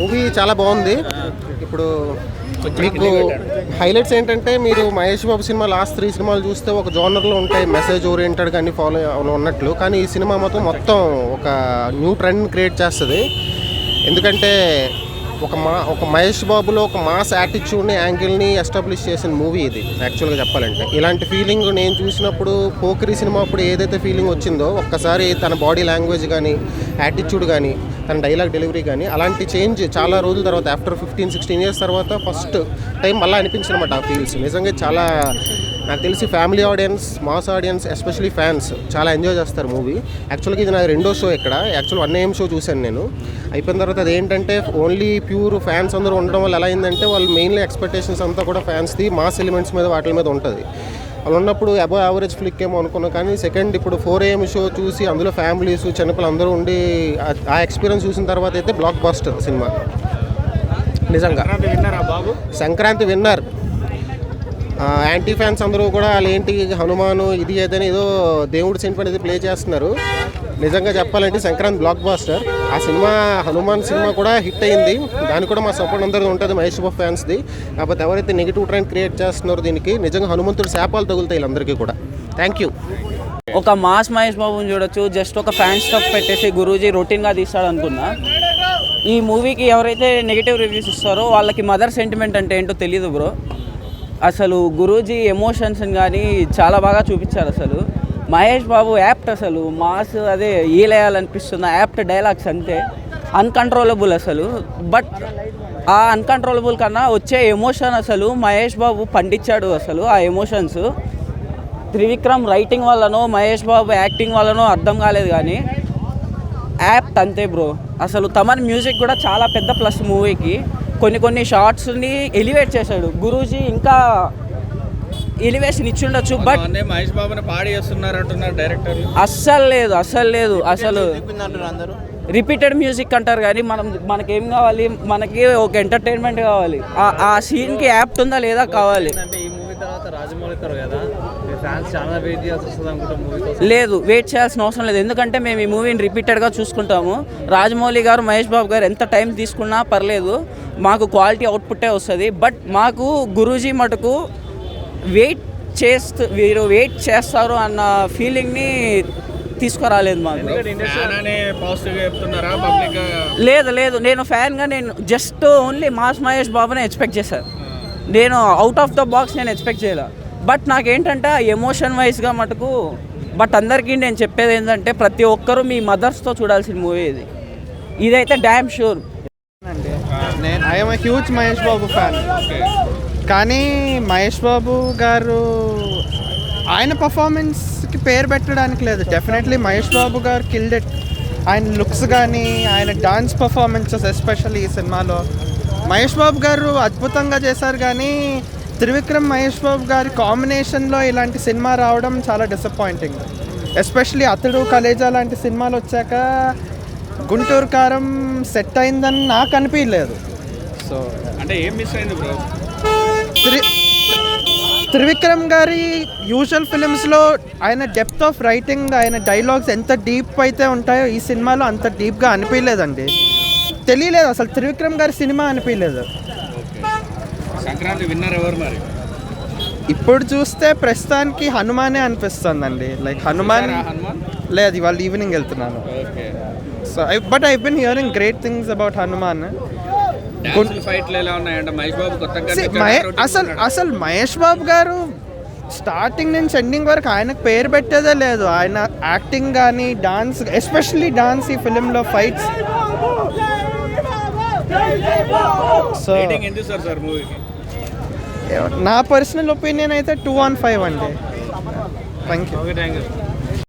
Movie చాలా బాగుంది. ఇప్పుడు మీకు హైలైట్స్ ఏంటంటే మీరు Mahesh Babu cinema last three సినిమాలు చూస్తే ఒక జోనర్లో ఉంటాయి మెసేజ్ ఓరియంటెడ్ కానీ ఫాలో ఉన్నట్లు. కానీ ఈ సినిమా మాత్రం మొత్తం ఒక న్యూ ట్రెండ్ క్రియేట్ చేస్తుంది. ఎందుకంటే ఒక మా ఒక మహేష్ బాబులో ఒక మాస్ యాటిట్యూడ్ని యాంగిల్ని ఎస్టాబ్లిష్ చేసిన మూవీ ఇది యాక్చువల్గా చెప్పాలంటే. ఇలాంటి ఫీలింగ్ నేను చూసినప్పుడు పోకరి సినిమా అప్పుడు ఏదైతే ఫీలింగ్ వచ్చిందో ఒక్కసారి తన బాడీ లాంగ్వేజ్ కానీ యాటిట్యూడ్ కానీ తన డైలాగ్ డెలివరీ కానీ అలాంటి చేంజ్ చాలా రోజుల తర్వాత ఆఫ్టర్ ఫిఫ్టీన్ సిక్స్టీన్ ఇయర్స్ తర్వాత ఫస్ట్ టైం మళ్ళీ అనిపించిందన్నమాట ఆ ఫీల్స్ నిజంగా చాలా నాకు తెలిసి family audience mass audience especially fans చాలా ఎంజాయ్ చేస్తారు మూవీ. యాక్చువల్గా ఇది నా రెండో షో ఇక్కడ. యాక్చువల్ వన్ ఏఎం షో చూశాను నేను. అయిపోయిన తర్వాత అది ఏంటంటే ఓన్లీ ప్యూర్ ఫ్యాన్స్ అందరూ ఉండడం వల్ల ఎలా అయిందంటే వాళ్ళు మెయిన్లీ ఎక్స్పెక్టేషన్స్ అంతా కూడా ఫ్యాన్స్ది మాస్ ఎలిమెంట్స్ మీద వాటి మీద ఉంటుంది. అలా ఉన్నప్పుడు అబో యావరేజ్ ఫ్లిక్ ఏమో అనుకున్నాం కానీ సెకండ్ ఇప్పుడు ఫోర్ ఏఎం షో చూసి అందులో ఫ్యామిలీస్ చిన్నపిల్లలు అందరూ ఉండి ఆ- ఎక్స్పీరియన్స్ చూసిన తర్వాత అయితే బ్లాక్ బాస్టర్ సినిమా. నిజంగా. సంక్రాంతి విన్నర్. యాంటీ ఫ్యాన్స్ అందరూ కూడా వాళ్ళు ఏంటి హనుమాను ఇది ఏదని ఏదో దేవుడు సినిమా అనేది ప్లే చేస్తున్నారు. నిజంగా చెప్పాలంటే సంక్రాంతి బ్లాక్ బాస్టర్ ఆ సినిమా హనుమాన్ సినిమా కూడా హిట్ అయింది. దానికి కూడా మా సపోర్ట్ అందరిది ఉంటుంది మహేష్ బాబు ఫ్యాన్స్ది. కాకపోతే ఎవరైతే నెగిటివ్ ట్రెండ్ క్రియేట్ చేస్తున్నారో దీనికి నిజంగా హనుమంతుడు శాపాలు తగులుతాయి వీళ్ళందరికీ కూడా. థ్యాంక్ యూ ఒక మాస్ మహేష్ బాబుని చూడొచ్చు. జస్ట్ ఒక ఫ్యాన్ స్టఫ్ పెట్టేసి గురూజీ రొటీన్గా తీస్తాడు అనుకున్నా ఈ మూవీకి ఎవరైతే నెగిటివ్ రివ్యూస్ ఇస్తారో వాళ్ళకి మదర్ సెంటిమెంట్ అంటే ఏంటో తెలియదు బ్రో అసలు గురూజీ ఎమోషన్స్ కానీ చాలా బాగా చూపించారు అసలు. మహేష్ బాబు యాప్ట్ అసలు. మాస్ అదే ఈలేయాలనిపిస్తుంది యాప్ట్ డైలాగ్స్ అంతే. అన్కంట్రోలబుల్ అసలు. బట్ ఆ అన్కంట్రోలబుల్ కన్నా వచ్చే ఎమోషన్ అసలు మహేష్ బాబు పండించాడు అసలు ఆ ఎమోషన్స్ త్రివిక్రమ్ రైటింగ్ వల్లనో మహేష్ బాబు యాక్టింగ్ వల్లనో అర్థం కాలేదు కానీ యాప్ట్ అంతే బ్రో అసలు తమన్ మ్యూజిక్ కూడా చాలా పెద్ద ప్లస్ మూవీకి కొన్ని కొన్ని షార్ట్స్ని ఎలివేట్ చేశాడు. గురూజీ ఇంకా ఎలివేషన్ ఇచ్చి ఉండొచ్చు బట్ మహేష్ బాబుని పాడి చేస్తున్నారు అంటున్నారు డైరెక్టర్. అస్సలు లేదు అస్సలు లేదు అసలు రిపీటెడ్ మ్యూజిక్ అంటారు కానీ మనం మనకేం కావాలి? మనకి ఒక ఎంటర్టైన్మెంట్ కావాలి. ఆ- ఆ సీన్కి యాప్ట్ ఉందా లేదా కావాలి. అంటే ఈ మూవీ తర్వాత రాజమౌళి గారు కదా మీ ఫ్యాన్స్ చాలా వెయిట్ చేయాల్సి వస్తుంది అనుకుంటా మూవీ కోసం. లేదు వెయిట్ చేయాల్సిన అవసరం లేదు. ఎందుకంటే మేము ఈ మూవీని రిపీటెడ్గా చూసుకుంటాము. రాజమౌళి గారు మహేష్ బాబు గారు ఎంత టైం తీసుకున్నా పర్లేదు. మాకు క్వాలిటీ అవుట్పుట్టే వస్తుంది. బట్ మాకు గురూజీ మటుకు వెయిట్ చేస్తూ వీరు వెయిట్ చేస్తారు అన్న ఫీలింగ్ని తీసుకురాలేదు మాకు. లేదు లేదు. నేను ఫ్యాన్గా నేను జస్ట్ ఓన్లీ మాస్ మహేష్ బాబునే ఎక్స్పెక్ట్ చేశాను నేను అవుట్ ఆఫ్ ద బాక్స్ నేను ఎక్స్పెక్ట్ చేయలే. బట్ నాకేంటంటే ఎమోషన్ వైజ్గా మటుకు బట్ అందరికీ నేను చెప్పేది ఏంటంటే ప్రతి ఒక్కరూ మీ మదర్స్తో చూడాల్సిన మూవీ ఇది. ఇదైతే డ్యామ్ షూర్ నేను I'm huge Mahesh Babu fan కానీ మహేష్ బాబు గారు ఆయన పర్ఫార్మెన్స్కి పేరు పెట్టడానికి లేదు. డెఫినెట్లీ మహేష్ బాబు గారు కిల్డ్ ఇట్ ఆయన లుక్స్ కానీ ఆయన డాన్స్ పర్ఫార్మెన్సెస్ ఎస్పెషల్లీ ఈ సినిమాలో. మహేష్ బాబు గారు అద్భుతంగా చేశారు కానీ త్రివిక్రమ్ మహేష్ బాబు గారి కాంబినేషన్లో ఇలాంటి సినిమా రావడం చాలా డిసప్పాయింటింగ్ ఎస్పెషల్లీ అతడు కలేజా లాంటి సినిమాలు వచ్చాక గుంటూరు కారం సెట్ అయిందని నాకు అనిపించలేదు. సో అంటే ఏం మిస్ అయింది బ్రో త్రి త్రివిక్రమ్ గారి యూజువల్ ఫిలిమ్స్లో ఆయన డెప్త్ ఆఫ్ రైటింగ్ ఆయన డైలాగ్స్ ఎంత డీప్ అయితే ఉంటాయో ఈ సినిమాలో అంత డీప్గా అనిపించలేదండి తెలియలేదు అసలు త్రివిక్రమ్ గారి సినిమా అనిపించలేదు సంక్రాంతి విన్నర్ ఎవరు మరి? ఇప్పుడు చూస్తే ప్రస్తుతానికి హనుమానే అనిపిస్తుందండి. లైక్ హనుమాన్ లేదు ఇవాళ ఈవినింగ్ వెళ్తున్నాను. So but I been hearing great things about Hanuman. అసలు అసలు మహేష్ బాబు గారు స్టార్టింగ్ నుంచి ఎండింగ్ వరకు ఆయనకు పేరు పెట్టేదే లేదు. ఆయన యాక్టింగ్ కానీ డాన్స్ ఎస్పెషల్లీ డాన్స్ ఈ ఫిలింలో ఫైట్స్ సో నా పర్సనల్ ఒపీనియన్ అయితే టూ ఆన్ ఫైవ్ అండి. Thank you okay thank you